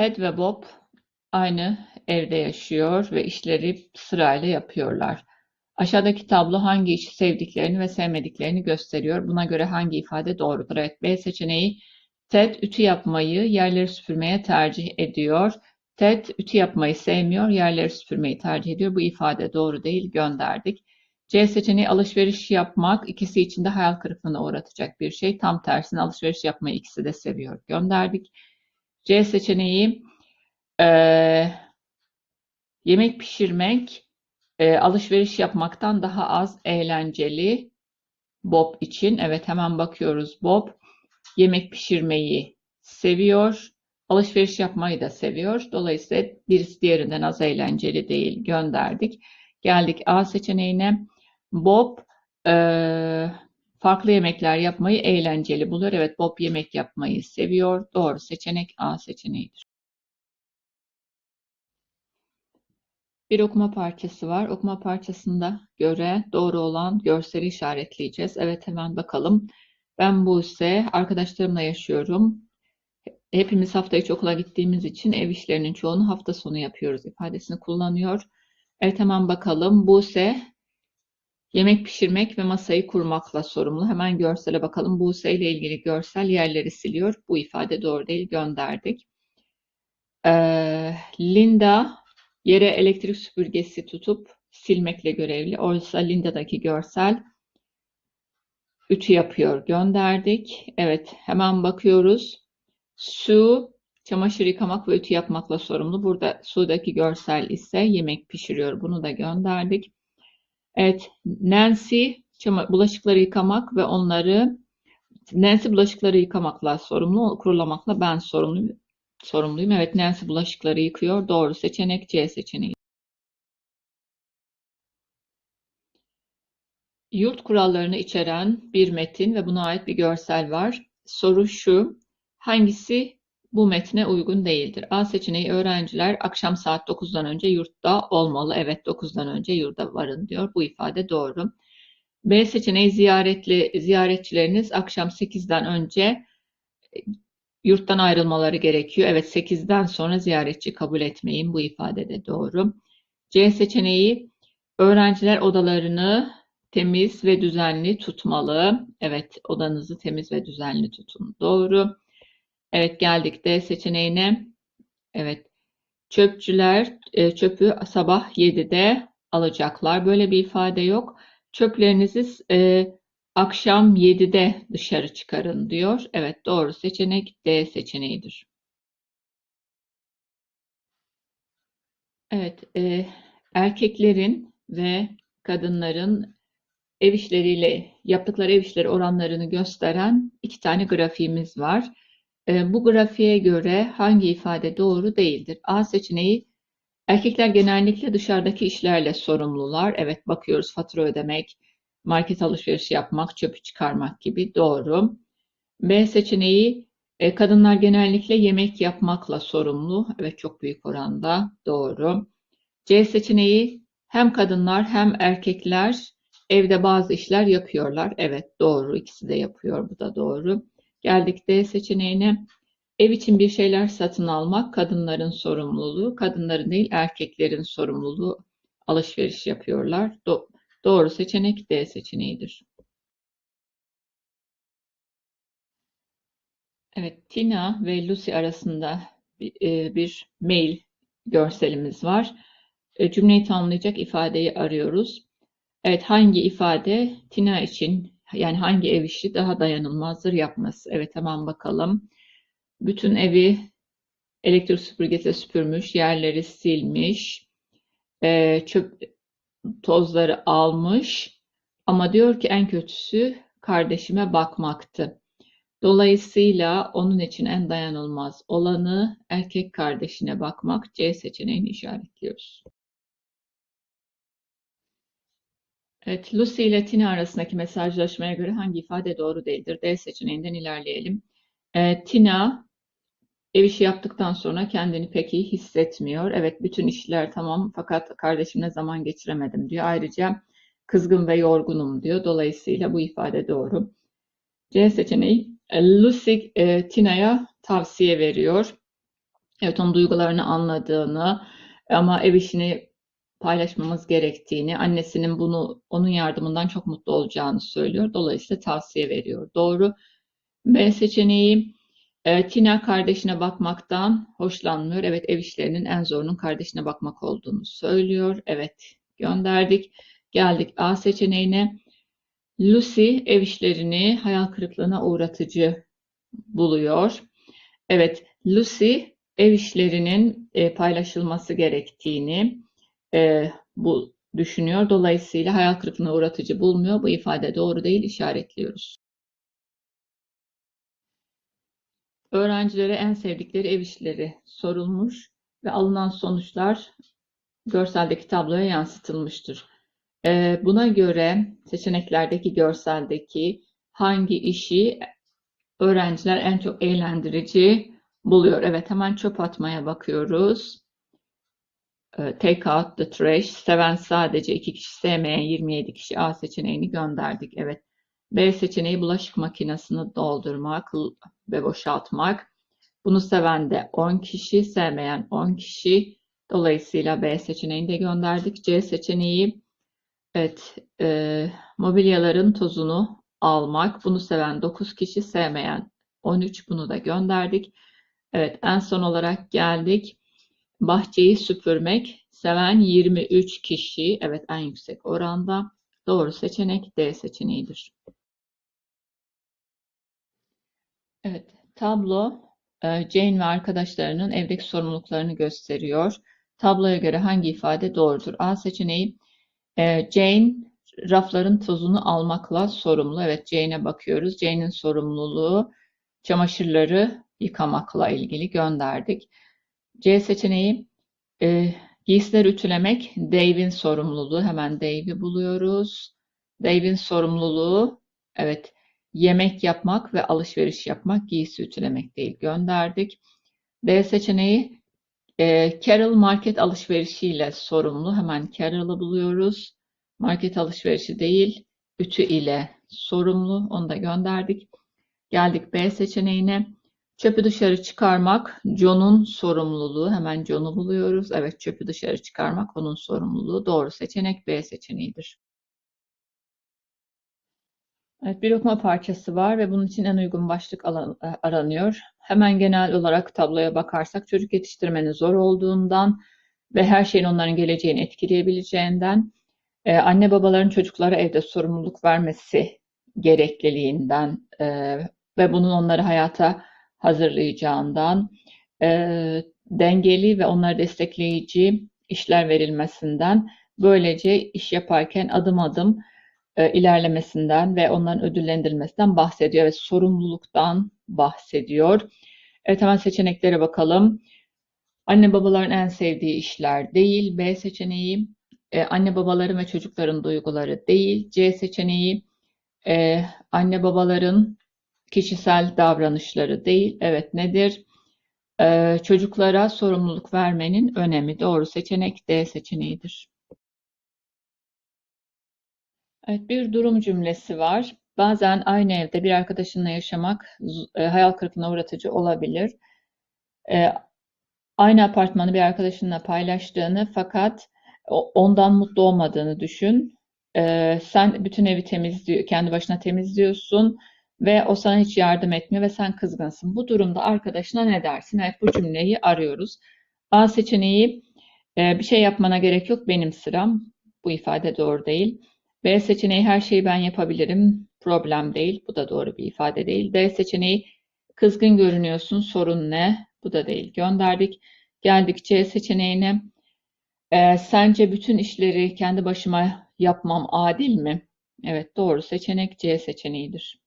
Ted ve Bob aynı evde yaşıyor ve işleri sırayla yapıyorlar. Aşağıdaki tablo hangi işi sevdiklerini ve sevmediklerini gösteriyor. Buna göre hangi ifade doğrudur? Evet, B seçeneği Ted ütü yapmayı, yerleri süpürmeye tercih ediyor. Ted ütü yapmayı sevmiyor, yerleri süpürmeyi tercih ediyor. Bu ifade doğru değil, gönderdik. C seçeneği alışveriş yapmak ikisi için de hayal kırıklığına uğratacak bir şey. Tam tersine alışveriş yapmayı ikisi de seviyor. Gönderdik. C seçeneği e, yemek pişirmek e, alışveriş yapmaktan daha az eğlenceli. Bob için. Evet hemen bakıyoruz. Bob yemek pişirmeyi seviyor. Alışveriş yapmayı da seviyor. Dolayısıyla birisi diğerinden az eğlenceli değil. Gönderdik. Geldik A seçeneğine. Bob e, farklı yemekler yapmayı eğlenceli bulur. Evet Bob yemek yapmayı seviyor. Doğru seçenek A seçeneğidir. Bir okuma parçası var. Okuma parçasında göre doğru olan görseli işaretleyeceğiz. Evet hemen bakalım. Ben Buse, arkadaşlarımla yaşıyorum. Hepimiz hafta içi okula gittiğimiz için ev işlerinin çoğunu hafta sonu yapıyoruz ifadesini kullanıyor. Evet hemen bakalım. Buse yemek pişirmek ve masayı kurmakla sorumlu. Hemen görsele bakalım. Buse ile ilgili görsel yerleri siliyor. Bu ifade doğru değil. Gönderdik. Ee, Linda yere elektrik süpürgesi tutup silmekle görevli. Oysa Linda'daki görsel ütü yapıyor. Gönderdik. Evet hemen bakıyoruz. Su çamaşır yıkamak ve ütü yapmakla sorumlu. Burada sudaki görsel ise yemek pişiriyor. Bunu da gönderdik. Evet, Nancy bulaşıkları yıkamak ve onları Nancy bulaşıkları yıkamakla sorumlu, kurulamakla ben sorumluyum. sorumluyum. Evet, Nancy bulaşıkları yıkıyor. Doğru seçenek C seçeneği. Yurt kurallarını içeren bir metin ve buna ait bir görsel var. Soru şu, hangisi bu metne uygun değildir? A seçeneği öğrenciler akşam saat 9'dan önce yurtta olmalı. Evet 9'dan önce yurda varın diyor. Bu ifade doğru. B seçeneği ziyaretli ziyaretçileriniz akşam 8'den önce e, yurttan ayrılmaları gerekiyor. Evet 8'den sonra ziyaretçi kabul etmeyin. Bu ifade de doğru. C seçeneği öğrenciler odalarını temiz ve düzenli tutmalı. Evet odanızı temiz ve düzenli tutun. Doğru. Evet geldik D seçeneğine. Evet. Çöpçüler e, çöpü sabah 7'de alacaklar. Böyle bir ifade yok. Çöplerinizi e, akşam 7'de dışarı çıkarın diyor. Evet doğru seçenek D seçeneğidir. Evet e, erkeklerin ve kadınların ev işleriyle yaptıkları ev işleri oranlarını gösteren iki tane grafiğimiz var. Ee, bu grafiğe göre hangi ifade doğru değildir? A seçeneği erkekler genellikle dışarıdaki işlerle sorumlular. Evet bakıyoruz fatura ödemek, market alışverişi yapmak, çöpü çıkarmak gibi doğru. B seçeneği e, kadınlar genellikle yemek yapmakla sorumlu. Evet çok büyük oranda doğru. C seçeneği hem kadınlar hem erkekler evde bazı işler yapıyorlar. Evet doğru ikisi de yapıyor bu da doğru. Geldik D seçeneğine. Ev için bir şeyler satın almak kadınların sorumluluğu, kadınların değil erkeklerin sorumluluğu alışveriş yapıyorlar. Do doğru seçenek D seçeneğidir. Evet, Tina ve Lucy arasında bir, e, bir mail görselimiz var. E, cümleyi tamamlayacak ifadeyi arıyoruz. Evet, hangi ifade Tina için yani hangi ev işi daha dayanılmazdır yapması? Evet hemen bakalım. Bütün evi elektrik süpürgesi süpürmüş, yerleri silmiş, e, çöp tozları almış. Ama diyor ki en kötüsü kardeşime bakmaktı. Dolayısıyla onun için en dayanılmaz olanı erkek kardeşine bakmak C seçeneğini işaretliyoruz. Evet, Lucy ile Tina arasındaki mesajlaşmaya göre hangi ifade doğru değildir? D seçeneğinden ilerleyelim. E, Tina ev işi yaptıktan sonra kendini pek iyi hissetmiyor. Evet, bütün işler tamam fakat kardeşimle zaman geçiremedim diyor. Ayrıca kızgın ve yorgunum diyor. Dolayısıyla bu ifade doğru. C seçeneği e, Lucy e, Tina'ya tavsiye veriyor. Evet, onun duygularını anladığını ama ev işini paylaşmamız gerektiğini, annesinin bunu onun yardımından çok mutlu olacağını söylüyor. Dolayısıyla tavsiye veriyor. Doğru. B seçeneği e, Tina kardeşine bakmaktan hoşlanmıyor. Evet, ev işlerinin en zorunun kardeşine bakmak olduğunu söylüyor. Evet, gönderdik. Geldik A seçeneğine. Lucy ev işlerini hayal kırıklığına uğratıcı buluyor. Evet, Lucy ev işlerinin e, paylaşılması gerektiğini e, bu düşünüyor. Dolayısıyla hayal kırıklığına uğratıcı bulmuyor. Bu ifade doğru değil, işaretliyoruz. Öğrencilere en sevdikleri ev işleri sorulmuş ve alınan sonuçlar görseldeki tabloya yansıtılmıştır. E, buna göre seçeneklerdeki görseldeki hangi işi öğrenciler en çok eğlendirici buluyor? Evet, hemen çöp atmaya bakıyoruz. E, take out the trash. Seven sadece iki kişi, sevmeyen 27 kişi A seçeneğini gönderdik. Evet. B seçeneği bulaşık makinesini doldurmak ve boşaltmak. Bunu seven de 10 kişi, sevmeyen 10 kişi. Dolayısıyla B seçeneğini de gönderdik. C seçeneği evet, e, mobilyaların tozunu almak. Bunu seven 9 kişi, sevmeyen 13. Bunu da gönderdik. Evet, en son olarak geldik. Bahçeyi süpürmek. Seven 23 kişi. Evet, en yüksek oranda. Doğru seçenek D seçeneğidir. Evet, tablo e, Jane ve arkadaşlarının evdeki sorumluluklarını gösteriyor. Tabloya göre hangi ifade doğrudur? A seçeneği e, Jane rafların tozunu almakla sorumlu. Evet, Jane'e bakıyoruz. Jane'in sorumluluğu çamaşırları yıkamakla ilgili gönderdik. C seçeneği e, giysileri ütülemek Dave'in sorumluluğu. Hemen Dave'i buluyoruz. Dave'in sorumluluğu evet yemek yapmak ve alışveriş yapmak, giysi ütülemek değil gönderdik. D seçeneği e, Carol market alışverişiyle sorumlu. Hemen Carol'ı buluyoruz. Market alışverişi değil, ütü ile sorumlu. Onu da gönderdik. Geldik B seçeneğine. Çöpü dışarı çıkarmak John'un sorumluluğu. Hemen John'u buluyoruz. Evet çöpü dışarı çıkarmak onun sorumluluğu. Doğru seçenek B seçeneğidir. Evet, bir okuma parçası var ve bunun için en uygun başlık aranıyor. Hemen genel olarak tabloya bakarsak çocuk yetiştirmenin zor olduğundan ve her şeyin onların geleceğini etkileyebileceğinden, e, anne babaların çocuklara evde sorumluluk vermesi gerekliliğinden e, ve bunun onları hayata hazırlayacağından, e, dengeli ve onları destekleyici işler verilmesinden, böylece iş yaparken adım adım e, ilerlemesinden ve onların ödüllendirilmesinden bahsediyor ve sorumluluktan bahsediyor. Evet hemen seçeneklere bakalım. Anne babaların en sevdiği işler değil. B seçeneği e, anne babaların ve çocukların duyguları değil. C seçeneği e, anne babaların kişisel davranışları değil. Evet nedir? E, çocuklara sorumluluk vermenin önemi. Doğru seçenek D seçeneğidir. Evet, bir durum cümlesi var. Bazen aynı evde bir arkadaşınla yaşamak e, hayal kırıklığına uğratıcı olabilir. E, aynı apartmanı bir arkadaşınla paylaştığını fakat ondan mutlu olmadığını düşün. E, sen bütün evi temizliyor, kendi başına temizliyorsun ve o sana hiç yardım etmiyor ve sen kızgınsın. Bu durumda arkadaşına ne dersin? Evet, bu cümleyi arıyoruz. A seçeneği bir şey yapmana gerek yok, benim sıram. Bu ifade doğru değil. B seçeneği her şeyi ben yapabilirim. Problem değil. Bu da doğru bir ifade değil. D seçeneği kızgın görünüyorsun. Sorun ne? Bu da değil. Gönderdik. Geldik C seçeneğine. Ee, sence bütün işleri kendi başıma yapmam adil mi? Evet doğru seçenek C seçeneğidir.